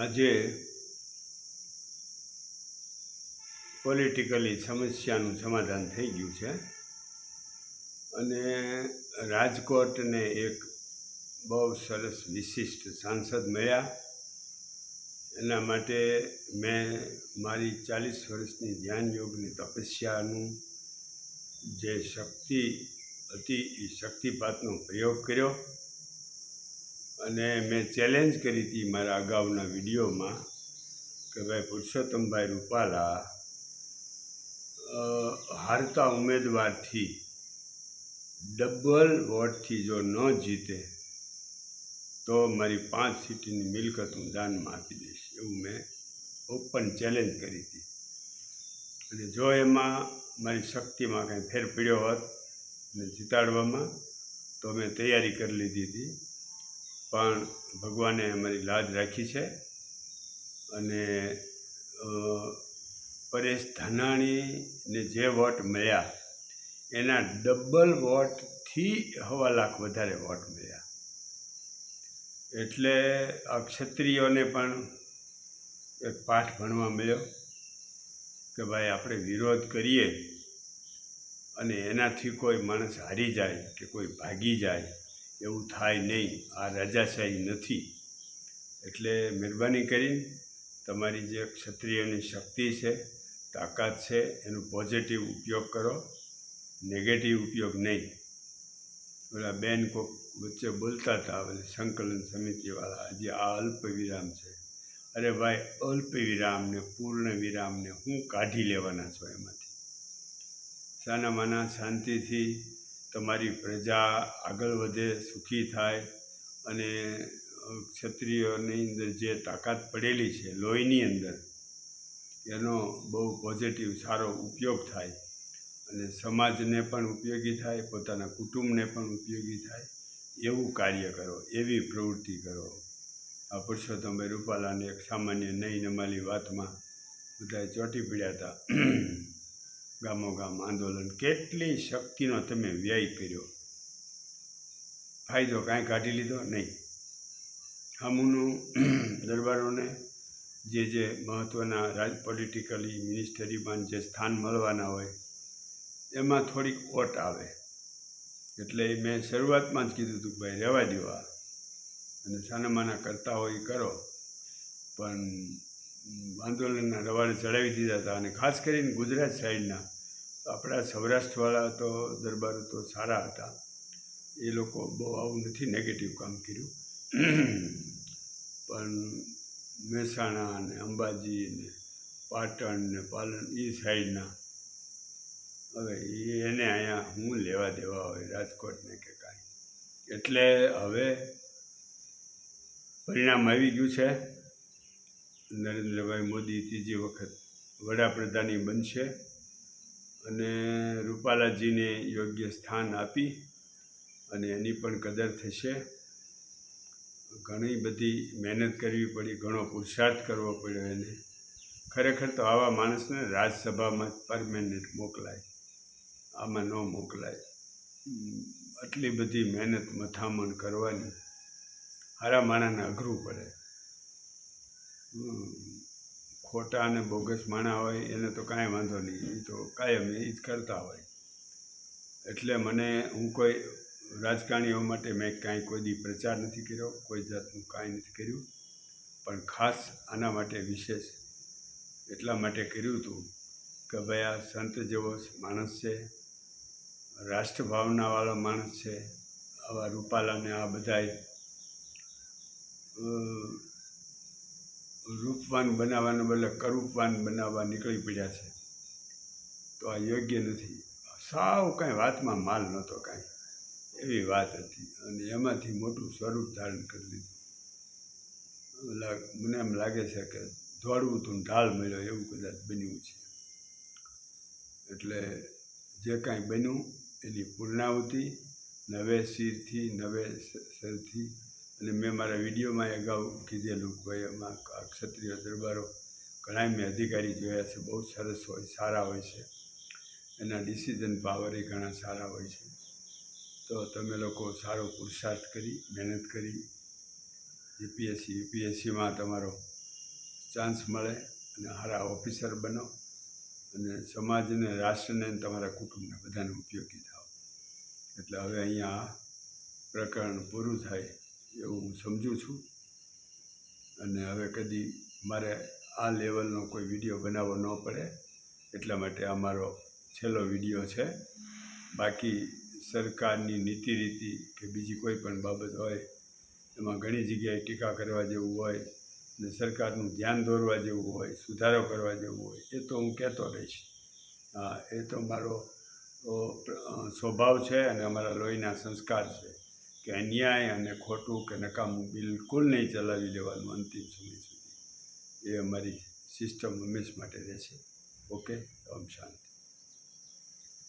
આજે પોલિટિકલી સમસ્યાનું સમાધાન થઈ ગયું છે અને રાજકોટને એક બહુ સરસ વિશિષ્ટ સાંસદ મળ્યા. એના માટે મેં મારી ચાલીસ વર્ષની ધ્યાન યોગની તપસ્યાનું જે શક્તિ હતી એ શક્તિપાતનો પ્રયોગ કર્યો. અને મેં ચેલેન્જ કરી હતી મારા અગાઉના વિડીયોમાં કે ભાઈ પુરુષોત્તમભાઈ રૂપાલા હારતા ઉમેદવારથી ડબલ વોટથી જો ન જીતે, તો મારી પાંચ સીટની મિલકત હું દાનમાં આપી દઈશ એવું મેં ઓપન ચેલેન્જ કરી હતી. અને જો એમાં મારી શક્તિમાં કાંઈ ફેર પડ્યો હોત ને જીતાડવામાં, તો મેં તૈયારી કરી લીધી હતી. પણ ભગવાને અમારી લાજ રાખી છે અને પરેશ ધાનાણીને જે વોટ મળ્યા, એના ડબલ વોટથી હવા લાખ વધારે વોટ મળ્યા. એટલે આ ક્ષત્રિયોને પણ એક પાઠ ભણવા મળ્યો કે ભાઈ આપણે વિરોધ કરીએ અને એનાથી કોઈ માણસ હારી જાય કે કોઈ ભાગી જાય એવું થાય નહીં. આ રાજાશાહી નથી. એટલે મહેરબાની કરીને તમારી જે ક્ષત્રિયની શક્તિ છે, તાકાત છે, એનો પોઝિટિવ ઉપયોગ કરો. નેગેટિવ ઉપયોગ નહીં. ઓલા બેન કોક વચ્ચે બોલતા હતા, ઓલે સંકલન સમિતિવાળા. આજે આ અલ્પ વિરામ છે. અરે ભાઈ અલ્પ વિરામને પૂર્ણ વિરામને હું કાઢી લેવાના છો એમાંથી. સાના માના શાંતિથી તમારી પ્રજા આગળ વધે, સુખી થાય અને ક્ષત્રિયોની અંદર જે તાકાત પડેલી છે, લોહીની અંદર, એનો બહુ પોઝિટિવ સારો ઉપયોગ થાય અને સમાજને પણ ઉપયોગી થાય, પોતાના કુટુંબને પણ ઉપયોગી થાય, એવું કાર્ય કરો, એવી પ્રવૃત્તિ કરો. આ પુરુષોત્તમભાઈ રૂપાલાને એક સામાન્ય નહીં નમાલી વાતમાં બધા ચોંટી પડ્યા હતા. ગામો ગામ આંદોલન કેટલી શક્તિનો તમે વ્યય કર્યો? ફાયદો કાંઈ કાઢી લીધો? નહીં. હમુનું દરબારોને જે જે મહત્ત્વના રાજ પોલિટિકલી મિનિસ્ટરીમાં જે સ્થાન મળવાના હોય, એમાં થોડીક ઓટ આવે. એટલે મેં શરૂઆતમાં જ કીધું હતું કે ભાઈ રહેવા દેવા. અને સાનામાના કરતા હોય કરો. પણ આંદોલનના રવાડે ચડાવી દીધા હતા અને ખાસ કરીને ગુજરાત સાઈડના આપણા સૌરાષ્ટ્રવાળા તો, દરબારો તો સારા હતા. એ લોકો બહુ આવું નથી નેગેટિવ કામ કર્યું. પણ મહેસાણા ને અંબાજી ને પાટણ ને પાલન એ સાઈડના, હવે એને અહીંયા હું લેવા દેવા હોય, રાજકોટને કે કાંઈ. એટલે હવે પરિણામ આવી ગયું છે. નરેન્દ્રભાઈ મોદી ત્રીજી વખત વડાપ્રધાની બનશે અને રૂપાલાજીને યોગ્ય સ્થાન આપી અને એની પણ કદર થશે. ઘણી બધી મહેનત કરવી પડી, ઘણો પુરુષાર્થ કરવો પડ્યો એને. ખરેખર તો આવા માણસને રાજસભામાં પરમેનન્ટ મોકલાય. આમાં ન મોકલાય. આટલી બધી મહેનત, મથામણ કરવાની. હારા માણાને અઘરું પડે. ખોટા અને બોગસ માણા હોય, એને તો કાંઈ વાંધો નહીં. એ તો કાયમ એ જ કરતા હોય. એટલે મને, હું કોઈ રાજકારણીઓ માટે મેં કાંઈ કોઈ દી પ્રચાર નથી કર્યો, કોઈ જાતનું કાંઈ નથી કર્યું. પણ ખાસ આના માટે વિશેષ એટલા માટે કર્યું હતું કે ભાઈ આ સંત જેવો માણસ છે, રાષ્ટ્રભાવનાવાળો માણસ છે, આવા રૂપાલાને આ બધાય રૂપવાન બનાવવાને બદલે કરૂપવાન બનાવવા નીકળી પડ્યા છે. તો આ યોગ્ય નથી. સાવ કાંઈ વાતમાં માલ નહોતો કાંઈ. એવી વાત હતી. અને એમાંથી મોટું સ્વરૂપ ધારણ કરી લીધું. મને એમ લાગે છે કે દોડવું તું ઢાળ મળ્યો એવું કદાચ બન્યું છે. એટલે જે કાંઈ બન્યું એની પૂર્ણાહુતિ, નવે શિરથી, નવે સરથી અને મેં મારા વિડીયોમાં અગાઉ કીધેલું ભાઈ એમાં ક્ષત્રિય દરબારો ઘણા મેં અધિકારી જોયા છે, બહુ સરસ હોય, સારા હોય છે. એના ડિસિઝન પાવર એ ઘણા સારા હોય છે. તો તમે લોકો સારો પુરુષાર્થ કરી, મહેનત કરી જીપીએસસી યુપીએસસીમાં તમારો ચાન્સ મળે અને સારા ઓફિસર બનો અને સમાજને, રાષ્ટ્રને તમારા કુટુંબને બધાને ઉપયોગી થાવ એટલે હવે અહીંયા પ્રકરણ પૂરું થાય. એવું હું સમજું છું. અને હવે કદી મારે આ લેવલનો કોઈ વીડિયો બનાવવો ન પડે, એટલા માટે આ મારો છેલ્લો વીડિયો છે. બાકી સરકારની નીતિ રીતિ કે બીજી કોઈ પણ બાબત હોય, એમાં ઘણી જગ્યાએ ટીકા કરવા જેવું હોય અને સરકારનું ધ્યાન દોરવા જેવું હોય, સુધારો કરવા જેવું હોય, એ તો હું કહેતો રહીશ. હા, એ તો મારો સ્વભાવ છે અને અમારા લોહીના સંસ્કાર છે. કે અન્યાય અને ખોટું કે નકામું બિલકુલ નહીં ચલાવી લેવાનું અંતિમ સમય સુધી. એ અમારી સિસ્ટમ હંમેશ માટે રહેશે. ઓકે ઓમ શાંતિ.